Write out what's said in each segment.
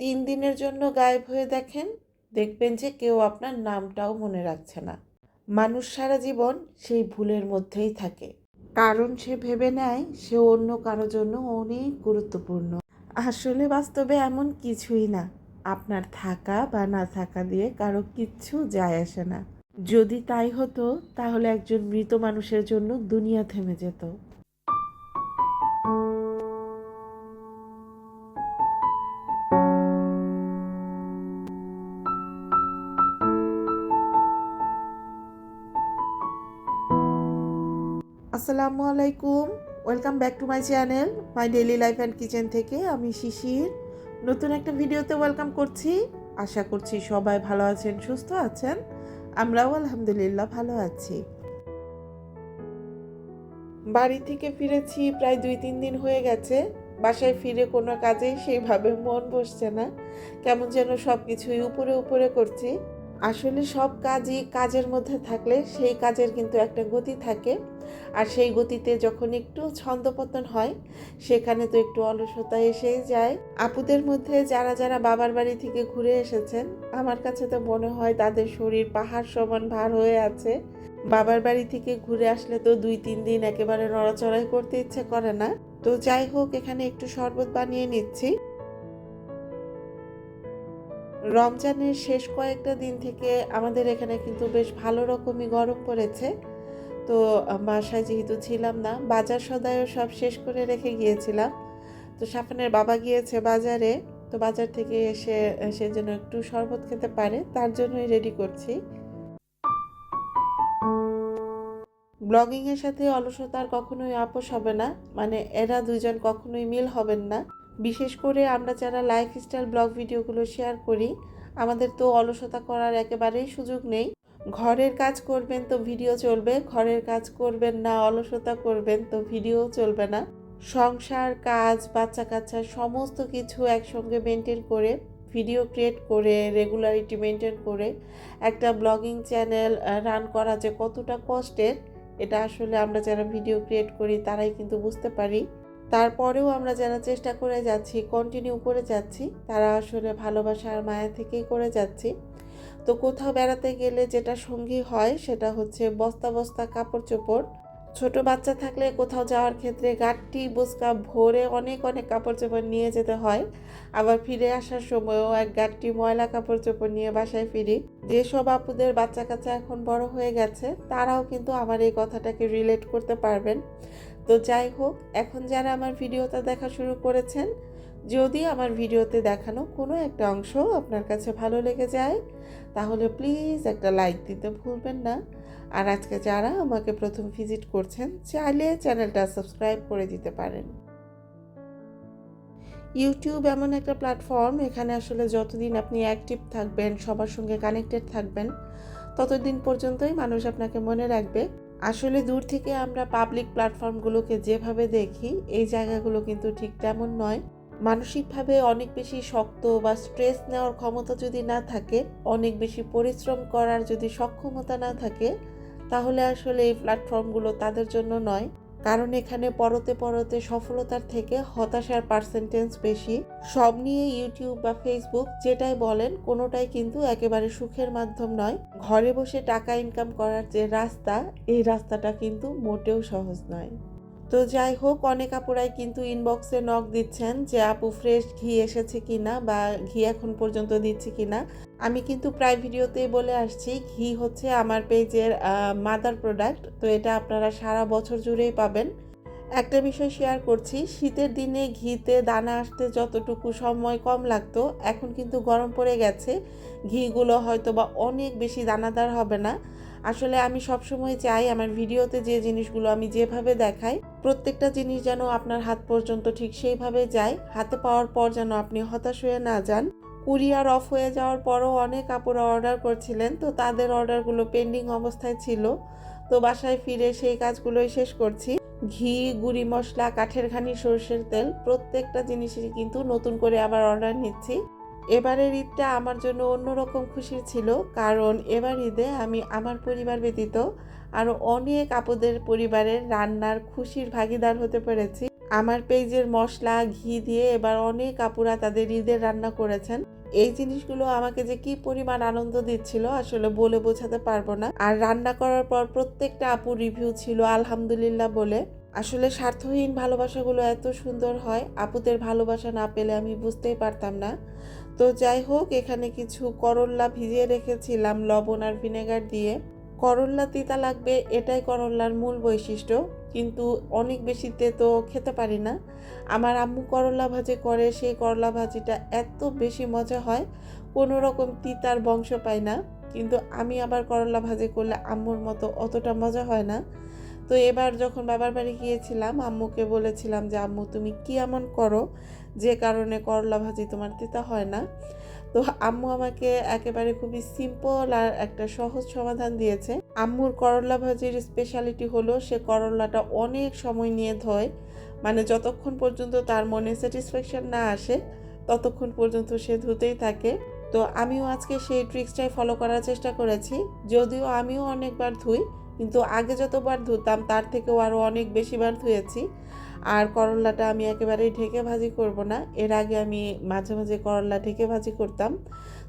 তিন দিনের জন্য গায়েব হয়ে দেখেন, দেখবেন যে কেউ আপনার নামটাও মনে রাখছে না। মানুষ সারা জীবন সেই ভুলের মধ্যেই থাকে। কারণ সে ভেবে নেয়, সে অন্য কারও জন্য অনেক গুরুত্বপূর্ণ। আসলে বাস্তবে এমন কিছুই না। আপনার থাকা বা না থাকা দিয়ে কারও কিচ্ছু যায় আসে না। যদি তাই হতো, তাহলে একজন মৃত মানুষের জন্য দুনিয়া থেমে যেত। আসসালামু আলাইকুম। Welcome back to my channel my daily life and kitchen থেকে আমি শিশির। নতুন একটা ভিডিওতে ওয়েলকাম করছি। আশা করছি সবাই ভালো আছেন, সুস্থ আছেন। আমরাও আলহামদুলিল্লাহ ভালো আছি। বাড়ি থেকে ফিরেছি, প্রায় দুই তিন দিন হয়ে গেছে। বাসায় ফিরে কোনো কাজেই সেইভাবে মন বসছে না। কেমন যেন সব কিছুই উপরে উপরে করছি। আসলে সব কাজই কাজের মধ্যে থাকলে সেই কাজের কিন্তু একটা গতি থাকে। আর সেই গতিতে যখন একটু ছন্দপতন হয়, সেখানে তো একটু অলসতা এসেই যায়। আপুদের মধ্যে যারা যারা বাবার বাড়ি থেকে ঘুরে এসেছেন, আমার কাছে তো মনে হয় তাদের শরীর পাহাড় সমান ভার হয়ে আছে। বাবার বাড়ি থেকে ঘুরে আসলে তো দুই, তিন দিন একেবারে নড়াচড়াই করতে ইচ্ছে করে না। তো যাই হোক, এখানে একটু শরবত বানিয়ে নিচ্ছি। রমজানের শেষ কয়েকটা দিন থেকে আমাদের এখানে কিন্তু বেশ ভালো রকমই গরম পড়েছে। তো বাসায় যেহেতু ছিলাম না, বাজার সদায়ও সব শেষ করে রেখে গিয়েছিলাম। তো, সাফানের বাবা গিয়েছে বাজারে, তো বাজার থেকে এসে সে যেন একটু শরবত খেতে পারে, তার জন্যই রেডি করছি। ব্লগিংয়ের সাথে অলসতার কখনোই আপোষ হবে না মানে এরা দুজন কখনোই মিল হবেন না। বিশেষ করে আমরা যারা লাইফস্টাইল ব্লগ ভিডিওগুলো শেয়ার করি, আমাদের তো অলসতা করার একেবারেই সুযোগ নেই। ঘরের কাজ করবেন তো ভিডিও চলবে, ঘরের কাজ করবেন না, অলসতা করবেন তো ভিডিও চলবে না। সংসার, কাজ বাচ্চা কাচ্চা সমস্ত কিছু একসঙ্গে মেনটেন করে ভিডিও ক্রিয়েট করে রেগুলারিটি মেনটেন করে একটা ব্লগিং চ্যানেল রান করা যে কতটা কষ্টের, এটা আসলে আমরা যারা ভিডিও ক্রিয়েট করি, তারাই কিন্তু বুঝতে পারি। তারপরেও আমরা যারা চেষ্টা করে যাচ্ছি কন্টিনিউ করে যাচ্ছি। তারা আসলে ভালোবাসার মায়া থেকেই করে যাচ্ছি। তো কোথাও বেড়াতে গেলে যেটা সঙ্গী হয় সেটা হচ্ছে বস্তা বস্তা কাপড় চোপড়। ছোট বাচ্চা থাকলে কোথাও যাওয়ার ক্ষেত্রে গাঠটি বুসকা ভরে অনেক অনেক কাপড় চোপড় নিয়ে যেতে হয়। আবার ফিরে আসার সময়ও এক গাঠটি ময়লা কাপড় চোপড় নিয়ে বাসায় ফিরি। যেসব আপুদের বাচ্চা কাচ্চা এখন বড় হয়ে গেছে, তারাও কিন্তু আমার এই কথাটাকে রিলেট করতে পারবেন। তো যাই হোক, এখন যারা আমার ভিডিওটা দেখা শুরু করেছেন, যদি আমার ভিডিওতে দেখানো কোনো একটা অংশ আপনার কাছে ভালো লেগে যায়, তাহলে প্লিজ একটা লাইক দিতে ভুলবেন না। আর আজকে যারা আমাকে প্রথম ভিজিট করছেন, চাইলে চ্যানেলটা সাবস্ক্রাইব করে দিতে পারেন। ইউটিউব এমন একটা প্ল্যাটফর্ম এখানে আসলে যতদিন আপনি অ্যাক্টিভ থাকবেন, সবার সঙ্গে কানেক্টেড থাকবেন, ততদিন পর্যন্তই মানুষ আপনাকে মনে রাখবে। আসলে দূর থেকে আমরা পাবলিক প্ল্যাটফর্মগুলোকে যেভাবে দেখি, এই জায়গাগুলো কিন্তু ঠিক তেমন নয়। মানসিকভাবে অনেক বেশি শক্ত বা স্ট্রেস নেওয়ার ক্ষমতা যদি না থাকে, অনেক বেশি পরিশ্রম করার যদি সক্ষমতা না থাকে তাহলে আসলে এই প্ল্যাটফর্মগুলো তাদের জন্য নয়। কারণ এখানে পরতে পরতে সফলতার থেকে হতাশার পার্সেন্টেজ বেশি। সব নিয়ে ইউটিউব বা ফেসবুক যেটাই বলেন, কোনোটাই কিন্তু একেবারে সুখের মাধ্যম নয়। ঘরে বসে টাকা ইনকাম করার যে রাস্তা, এই রাস্তাটা কিন্তু মোটেও সহজ নয়। তো যাই হোক, অনেক আপুরাই কিন্তু ইনবক্সে নক দিচ্ছেন যে, আপু ফ্রেশ ঘি এসেছে কি না বা ঘি এখন পর্যন্ত দিচ্ছে কিনা? আমি কিন্তু প্রায় ভিডিওতেই বলে আসছি, ঘি হচ্ছে আমার পেজের মাদার প্রোডাক্ট তো এটা আপনারা সারা বছর জুড়েই পাবেন। একটা বিষয় শেয়ার করছি, শীতের দিনে ঘিতে দানা আসতে যতটুকু সময় কম লাগতো, এখন কিন্তু গরম পড়ে গেছে। ঘিগুলো হয়তো বা অনেক বেশি দানাদার হবে না। আসলে আমি সবসময় চাই আমার ভিডিওতে যে জিনিসগুলো আমি যেভাবে দেখাই প্রত্যেকটা জিনিস যেন আপনার হাত পর্যন্ত ঠিক সেইভাবে যায়। হাতে পাওয়ার পর যেন আপনি হতাশ হয়ে না যান। কুরিয়ার অফ হয়ে যাওয়ার পরও অনেক কাপড় অর্ডার করছিলেন, তো তাদের অর্ডারগুলো পেন্ডিং অবস্থায় ছিল। তো বাসায় ফিরে সেই কাজগুলোই শেষ করছি। ঘি, গুঁড়ি মশলা, কাঠের ঘানি, সর্ষের তেল, প্রত্যেকটা জিনিসেরই কিন্তু নতুন করে আবার অর্ডার নিচ্ছি। এবারের ঈদটা আমার জন্য অন্যরকম খুশির ছিল, কারণ এবার ঈদে আমি আমার পরিবার ব্যতীত আরও অনেক আপুদের পরিবারের রান্নার খুশির ভাগিদার হতে পেরেছি। আমার পেজের মশলা, ঘি দিয়ে এবার অনেক আপুরা তাদের ঈদের রান্না করেছেন। এই জিনিসগুলো আমাকে যে কি পরিমাণ আনন্দ দিচ্ছিল আসলে বলে বোঝাতে পারব না। আর রান্না করার পর প্রত্যেকটা আপু রিভিউ ছিল আলহামদুলিল্লাহ বলে। আসলে স্বার্থহীন ভালোবাসাগুলো এত সুন্দর হয়, আপুদের ভালোবাসা না পেলে আমি বুঝতেই পারতাম না। তো যাই হোক, এখানে কিছু করল্লা ভিজিয়ে রেখেছিলাম লবণ আর ভিনেগার দিয়ে। করল্লা তিতা লাগবে, এটাই করল্লার মূল বৈশিষ্ট্য। কিন্তু অনেক বেশি তেতো খেতে পারি না। আমার আম্মু করলা ভাজি করে, সেই করলা ভাজিটা এত বেশি মজা হয় কোনো রকম তিতার বংশ পাই না। কিন্তু আমি আবার করলা ভাজি করলে আম্মুর মতো অতটা মজা হয় না। তো এবার যখন বাবার বাড়ি গিয়েছিলাম, আম্মুকে বলেছিলাম যে, আম্মু, তুমি কি এমন করো যে কারণে করলা ভাজি তোমার তিতা হয় না? তো আম্মু আমাকে একেবারে খুবই সিম্পল আর একটা সহজ সমাধান দিয়েছে। আম্মুর করলা ভাজির স্পেশালিটি হলো সে করলাটা অনেক সময় নিয়ে ধোয়। মানে যতক্ষণ পর্যন্ত তার মনে স্যাটিসফ্যাকশন না আসে, ততক্ষণ পর্যন্ত সে ধুতেই থাকে। তো আমিও আজকে সেই ট্রিক্সটাই ফলো করার চেষ্টা করেছি। যদিও আমিও অনেকবার ধুই কিন্তু আগে যতবার ধুতাম, তার থেকেও আরও অনেক বেশিবার ধুয়েছি। আর করলাটা আমি একেবারেই ঢেকে ভাজি করব না। এর আগে আমি মাঝে মাঝে করলা ঢেকে ভাজি করতাম।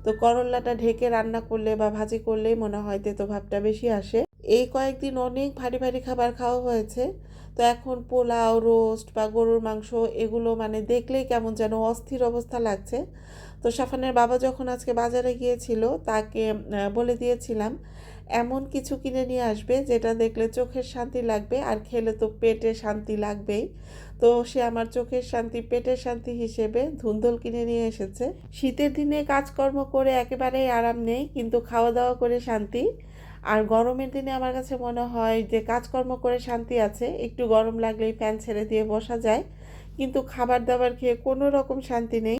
তো করলাটা ঢেকে রান্না করলে বা ভাজি করলেই মনে হয় তেতো ভাবটা বেশি আসে। এই কয়েকদিন অনেক ভারী ভারী খাবার খাওয়া হয়েছে। তো এখন পোলাও, রোস্ট বা গরুর মাংস এগুলো মানে দেখলেই কেমন যেন অস্থির অবস্থা লাগছে। তো সাফানের বাবা যখন আজকে বাজারে গিয়েছিল, তাকে বলে দিয়েছিলাম, এমন কিছু কিনে নিয়ে আসবে যেটা দেখলে চোখের শান্তি লাগবে আর খেলে তো পেটে শান্তি লাগবেই। তো সে আমার চোখের শান্তি, পেটের শান্তি হিসেবে ধুন্দল কিনে নিয়ে এসেছে। শীতের দিনে কাজকর্ম করে একেবারেই আরাম নেই, কিন্তু খাওয়া দাওয়া করে শান্তি। আর গরমের দিনে আমার কাছে মনে হয় যে কাজকর্ম করে শান্তি আছে, একটু গরম লাগলেই ফ্যান ছেড়ে দিয়ে বসা যায়, কিন্তু খাবার দাবার খেয়ে কোনো রকম শান্তি নেই।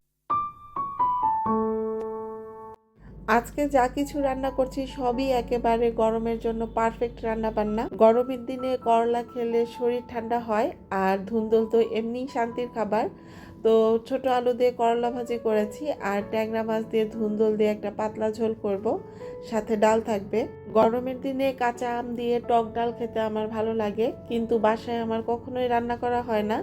আজকে যা কিছু রান্না করছি সবই একেবারে গরমের জন্য পারফেক্ট রান্না বান্না গরমের দিনে করলা খেলে শরীর ঠান্ডা হয় আর ধুন্দল তো এমনি শান্তির খাবার। তো ছোট আলু দিয়ে করলা ভাজি করেছি আর ট্যাংরা মাছ দিয়ে ধুন্দল দিয়ে একটা পাতলা ঝোল করব, সাথে ডাল থাকবে। গরমের দিনে কাঁচা আম দিয়ে টক ডাল খেতে আমার ভালো লাগে, কিন্তু বাসায় আমার কখনোই রান্না করা হয় না।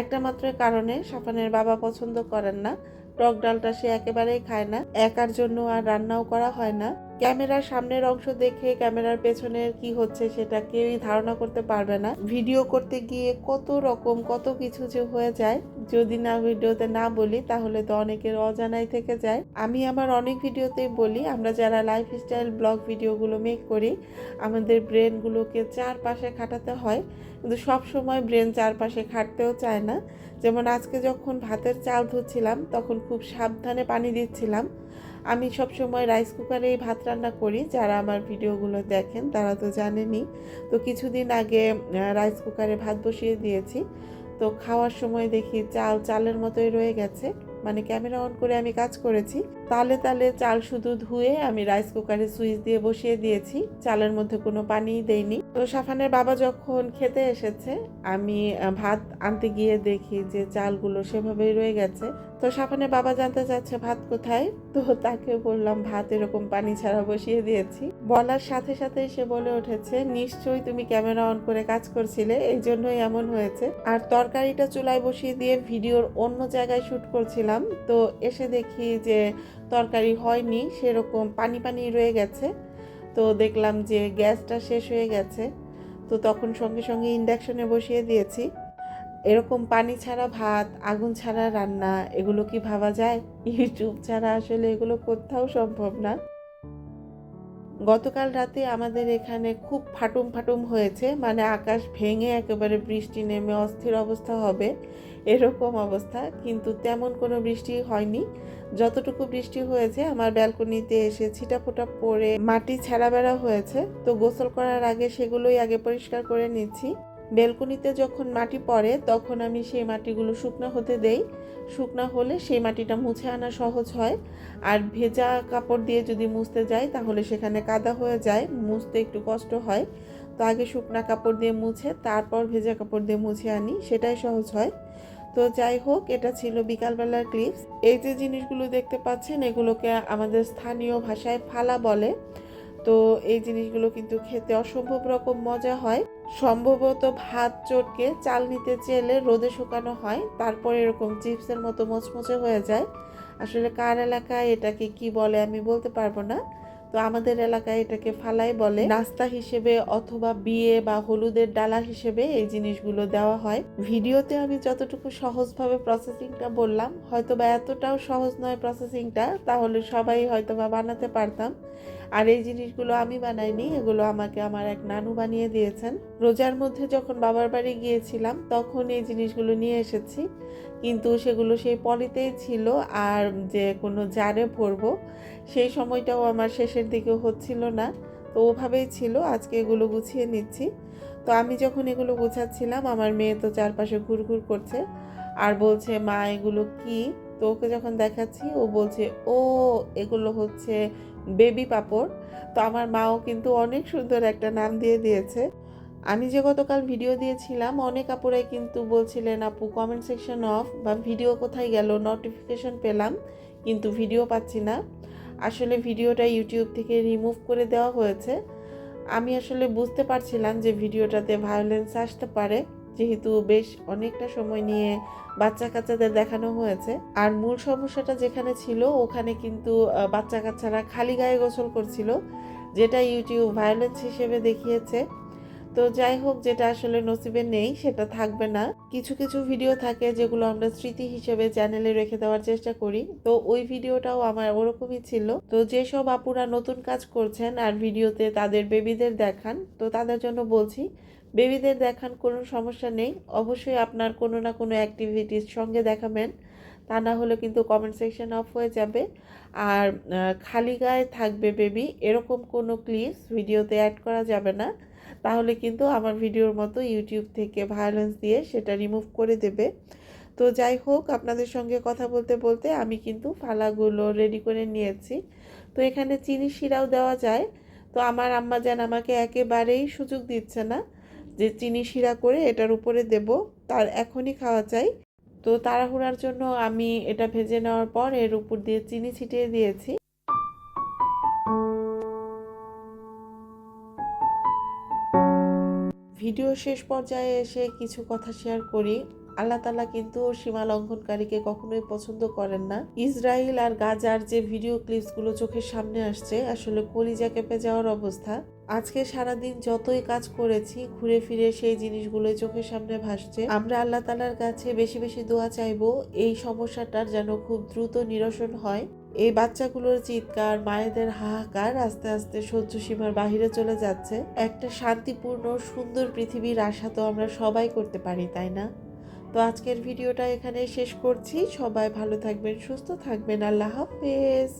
একটা মাত্র কারণে সাফানের বাবা পছন্দ করেন না। টক ডালটা সে একেবারেই খায় না। একার জন্য আর রান্নাও করা হয় না। ক্যামেরার সামনের অংশ দেখে ক্যামেরার পেছনের কি হচ্ছে সেটা কেউই ধারণা করতে পারবে না। ভিডিও করতে গিয়ে কত রকম কত কিছু যে হয়ে যায়। যদি না ভিডিওতে না বলি, তাহলে তো অনেকের অজানাই থেকে যায়। আমি আমার অনেক ভিডিওতেই বলি, আমরা যারা লাইফস্টাইল ব্লগ ভিডিওগুলো মেক করি, আমাদের ব্রেনগুলোকে চারপাশে খাটাতে হয়। কিন্তু সব সময় ব্রেন চারপাশে খাটতেও চায় না। যেমন আজকে যখন ভাতের চাল ধুচ্ছিলাম, তখন খুব সাবধানে পানি দিচ্ছিলাম। আমি সব সময় রাইস কুকারেই ভাত রান্না করি, যারা আমার ভিডিওগুলো দেখেন তারা তো জানেনই। তো কিছুদিন আগে রাইস কুকারে ভাত বসিয়ে দিয়েছি। তো খাওয়ার সময় দেখি চাল, চালের মতোই রয়ে গেছে। মানে ক্যামেরা অন করে আমি কাজ করেছি। তালে তালে চাল শুধু ধুয়ে আমি রাইস কুকারে সুইচ দিয়ে বসিয়ে দিয়েছি। চালের মধ্যে কোনো পানিই দেইনি। তো সাফানের বাবা যখন খেতে এসেছে, আমি ভাত আনতে গিয়ে দেখি যে চালগুলো সেভাবেই রয়ে গেছে। তো সাফানের বাবা জানতে চাচ্ছে ভাত কোথায়? তো তাকে বললাম, ভাত এরকম পানি ছাড়া বসিয়ে দিয়েছি। বলার সাথে সাথে সে বলে উঠেছে, নিশ্চয়ই তুমি ক্যামেরা অন করে কাজ করছিলে, এই জন্যই এমন হয়েছে। আর তরকারিটা চুলায় বসিয়ে দিয়ে ভিডিওর অন্য জায়গায় শ্যুট করছিলাম। তো এসে দেখি যে তরকারি হয়নি, সেরকম পানি পানি রয়ে গেছে। তো দেখলাম যে গ্যাসটা শেষ হয়ে গেছে। তো তখন সঙ্গে সঙ্গে ইন্ডাকশনে বসিয়ে দিয়েছি। এরকম পানি ছাড়া ভাত, আগুন ছাড়া রান্না, এগুলো কি ভাবা যায়? ইউটিউব ছাড়া আসলে এগুলো কোথাও সম্ভব না। গতকাল রাতে আমাদের এখানে খুব ফাটুম ফাটুম হয়েছে মানে আকাশ ভেঙে একেবারে বৃষ্টি নেমে অস্থির অবস্থা হবে এরকম অবস্থা, কিন্তু তেমন কোনো বৃষ্টি হয়নি। যতটুকু বৃষ্টি হয়েছে, আমার ব্যালকনিতে এসে ছিটাফোটা পড়ে মাটি ছেঁড়া বেড়া হয়েছে, তো গোসল করার আগে সেগুলোই আগে পরিষ্কার করে নিচ্ছি। বেলকনিতে যখন মাটি পড়ে, তখন আমি সেই মাটিগুলো শুকনো হতে দেই। শুকনো হলে সেই মাটিটা মুছে আনা সহজ হয়। আর ভেজা কাপড় দিয়ে যদি মুছতে যাই, তাহলে সেখানে কাদা হয়ে যায়। মুছতে একটু কষ্ট হয়। তো আগে শুকনা কাপড় দিয়ে মুছে, তারপর ভেজা কাপড় দিয়ে মুছে আনি, সেটাই সহজ হয়। তো যাই হোক, এটা ছিল বিকালবেলার ক্লিপস। এই যে জিনিসগুলো দেখতে পাচ্ছেন, এগুলোকে আমাদের স্থানীয় ভাষায় ফালা বলে। তো এই জিনিসগুলো কিন্তু খেতে অসম্ভব রকম মজা হয়। সম্ভবত ভাত চটকে চাল নিতে চেলে রোদে শুকানো হয়, তারপর এরকম চিপসের মতো মচমচে হয়ে যায়। আসলে কার এলাকায় এটাকে কি বলে আমি বলতে পারব না। তো আমাদের এলাকায় এটাকে ফালাই বলে। নাস্তা হিসেবে অথবা বিয়ে বা হলুদের ডালা হিসেবে এই জিনিসগুলো দেওয়া হয়। ভিডিওতে আমি যতটুকু সহজভাবে প্রসেসিংটা বললাম হয়তো বা এতটাও সহজ নয় প্রসেসিংটা তাহলে সবাই হয়তো বা বানাতে পারতাম। আর এই জিনিসগুলো আমি বানাইনি, এগুলো আমাকে আমার এক নানু বানিয়ে দিয়েছেন। রোজার মধ্যে যখন বাবার বাড়ি গিয়েছিলাম, তখন এই জিনিসগুলো নিয়ে এসেছি। কিন্তু সেগুলো সেই পলিতেই ছিল আর যে কোনো জারে ভরবো, সেই সময়টাও আমার শেষের দিকে হচ্ছিল না। তো ওভাবেই ছিল, আজকে এগুলো গুছিয়ে নিচ্ছি। তো আমি যখন এগুলো গুছাচ্ছিলাম, আমার মেয়ে তো চারপাশে ঘুরঘুর করছে আর বলছে, মা, এগুলো কি? তো ওকে যখন দেখাচ্ছি, ও বলছে, ও, এগুলো হচ্ছে বেবি পাপড়। তো আমার মাও কিন্তু অনেক সুন্দর একটা নাম দিয়ে দিয়েছে। আমি যে গতকাল ভিডিও দিয়েছিলাম, অনেক আপুরাই কিন্তু বলছিলেন, আপু কমেন্ট সেকশন অফ বা ভিডিও কোথায় গেল? নোটিফিকেশন পেলাম, কিন্তু ভিডিও পাচ্ছি না। আসলে ভিডিওটা ইউটিউব থেকে রিমুভ করে দেওয়া হয়েছে। আমি আসলে বুঝতে পারছিলাম যে ভিডিওটাতে ভায়োলেন্স আসতে পারে, যেহেতু বেশ অনেকটা সময় নিয়ে বাচ্চা কাচ্চাদের দেখানো হয়েছে। আর মূল সমস্যাটা যেখানে ছিল, ওখানে কিন্তু বাচ্চা কাচ্চারা খালি গায়ে গোসল করছিল, যেটা ইউটিউব ভায়োলেন্স হিসেবে দেখিয়েছে। তো যাই হোক, যেটা আসলে নসিবে নেই, সেটা থাকবে না। কিছু কিছু ভিডিও থাকে যেগুলো আমরা স্মৃতি হিসেবে চ্যানেলে রেখে দেওয়ার চেষ্টা করি। তো ওই ভিডিওটাও আমার ওরকমই ছিল। তো যেসব আপুরা নতুন কাজ করছেন আর ভিডিওতে তাদের বেবিদের দেখান, তো তাদের জন্য বলছি বেবিদের দেখান কোনো সমস্যা নেই। অবশ্যই আপনার কোনো না কোনো অ্যাক্টিভিটির সঙ্গে দেখাবেন। তা না হলে কিন্তু কমেন্ট সেকশন অফ হয়ে যাবে। আর খালি গায়ে থাকবে বেবি এরকম কোনো ক্লিপস ভিডিওতে অ্যাড করা যাবে না। তাহলে কিন্তু আমার ভিডিওর মতো ইউটিউব থেকে ভায়োলেন্স দিয়ে সেটা রিমুভ করে দেবে। তো যাই হোক, আপনাদের সঙ্গে কথা বলতে বলতে আমি কিন্তু ফালাগুলো রেডি করে নিয়েছি। তো এখানে চিনি শিরাও দেওয়া যায়। তো আমার আম্মা যেন আমাকে একেবারেই সুযোগ দিচ্ছে না যে চিনি শিরা করে এটার উপরে দেব। তার এখনই খাওয়া চাই। তো তাড়াহুড়ার জন্য আমি এটা ভেজে নেওয়ার পর এর উপর দিয়ে চিনি ছিটিয়ে দিয়েছি। ভিডিও শেষ পর্যায়ে এসে কিছু কথা শেয়ার করি। আল্লাহ তালা কিন্তু সীমা লঙ্ঘনকারীকে কখনোই পছন্দ করেন না। ইসরায়েল আর গাজার যে ভিডিও ক্লিপসগুলো চোখের সামনে আসছে, আসলে কলিজা কেঁপে যাওয়ার অবস্থা। আজকে সারাদিন যতই কাজ করেছি, ঘুরে ফিরে সেই জিনিসগুলো চোখের সামনে ভাসছে। আমরা আল্লাহ তালার কাছে বেশি বেশি দোয়া চাইব, এই সমস্যাটার যেন খুব দ্রুত নিরসন হয়। এই বাচ্চাগুলোর চিৎকার, মায়েদের হাহাকার আস্তে আস্তে সহ্য সীমার বাহিরে চলে যাচ্ছে। একটা শান্তিপূর্ণ, সুন্দর পৃথিবীর আশা তো আমরা সবাই করতে পারি, তাই না? তো আজকের ভিডিওটা এখানে শেষ করছি। সবাই ভালো থাকবেন, সুস্থ থাকবেন। আল্লাহ হাফেজ।